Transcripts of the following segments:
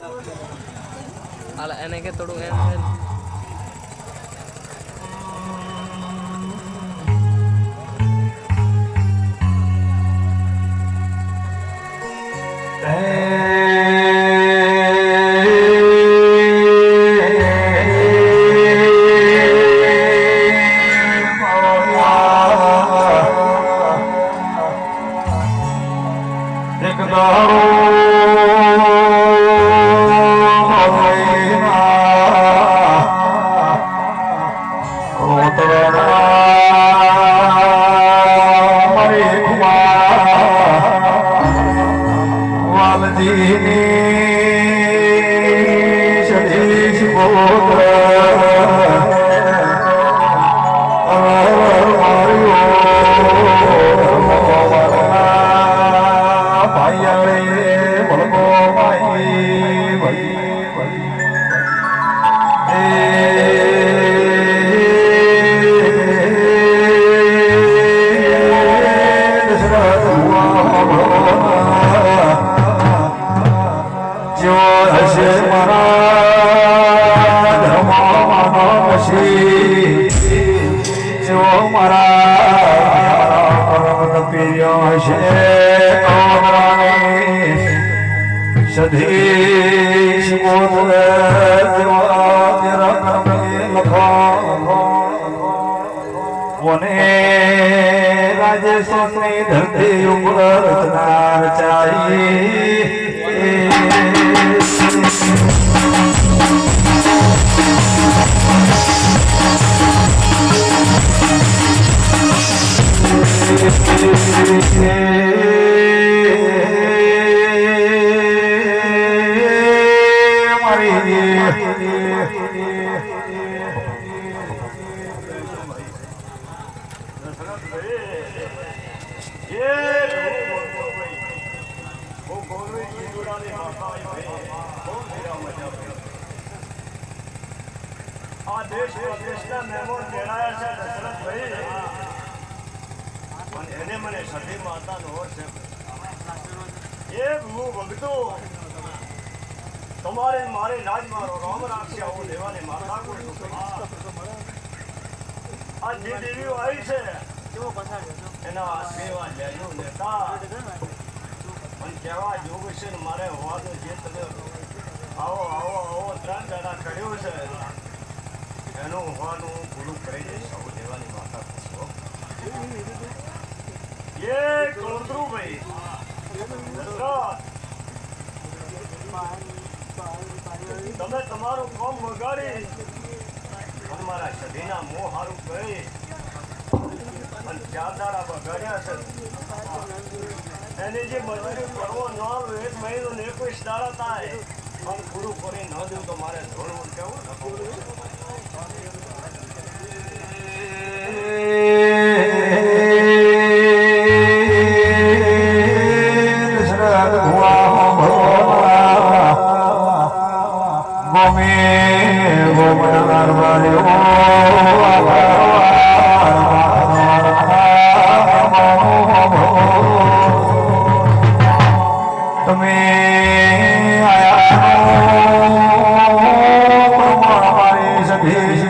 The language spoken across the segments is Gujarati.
હાલ એને કે થોડું એને પછી જો મારા પર્વત પ્રિય હશે સધીશ કોને રાજેશ્વરની ધરતી ઉપર રચાઈ આ દેશ પ્રદેશના મહેમાન તેડાયા છે દશરથભાઈ અને એને મને સતી માતાનો છે. એ હું ભગતો. તમારે મારે રાજ મારો રામ રાખશે, આવું લેવાને માતા કોઈ આ જે દેવીઓ આવી છે, એના આશીર્વાદ લેજો લેતા પણ કહેવા જોગ છે ને મારે હોવાનું જે તમે આવો આવો આવો, ત્રણ દાડા કર્યું છે. એનું હોવાનું પૂરું કરી દઈશ, આવું દેવાની માતા પૂછો. એ દશરથ, તમે તમારું કામ વગાડી. અને મારા સધીના મોં હારું કરી. અને ચાર દાડા બગાડ્યા છે. એની જે મજૂરી કરવો ન આવે એક મહિનો ને એકવીસ દાડા થાય. પણ પૂરું કરી ન દઉં તો મારે ધોળવું કેવું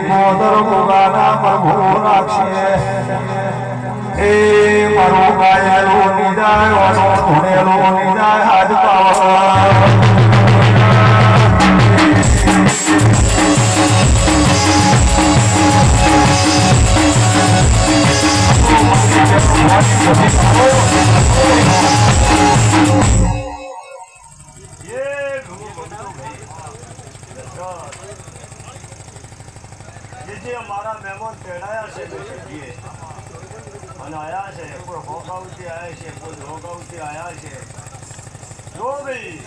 મોદર મુગાના પ્રભુ રાખશે એ મારો ગાયેલો નિદાય ધૂણેલો નિદાય હાથ પાવા જે મહેમાન તેડાયા છે અને આયા છે કોઈ હોગાવથી આવ્યા છે કોઈ રોગાવથી આવ્યા છે. જો ભાઈ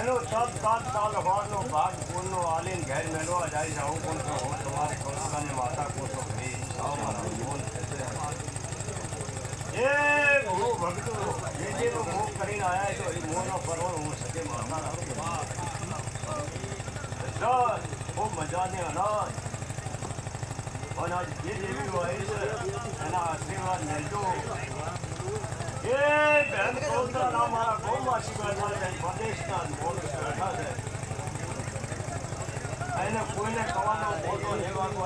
એનો સાત સાત તાલ હોવાનો ભાગ પૂરનો આલીન ઘેર મેળવા જાય છે આવું કોણ હું તમારે કૌશલાની માતા કોશો ભાઈ. આવો મારા મોન એ ગુરુ ભક્તો જે જે મોહ કરીને આયા છો એ મોહનો પરવર હું સકે દશરથ, ખૂબ મજાની અનાજ. અનાજ જે જેવી હોય છે એના આશીર્વાદ લેજો એ બેન મારા ગૌમ આશીર્વાદ માટે પ્રદેશના મોડું બેઠા એને કોઈને કવાનો મોટો લેવાનો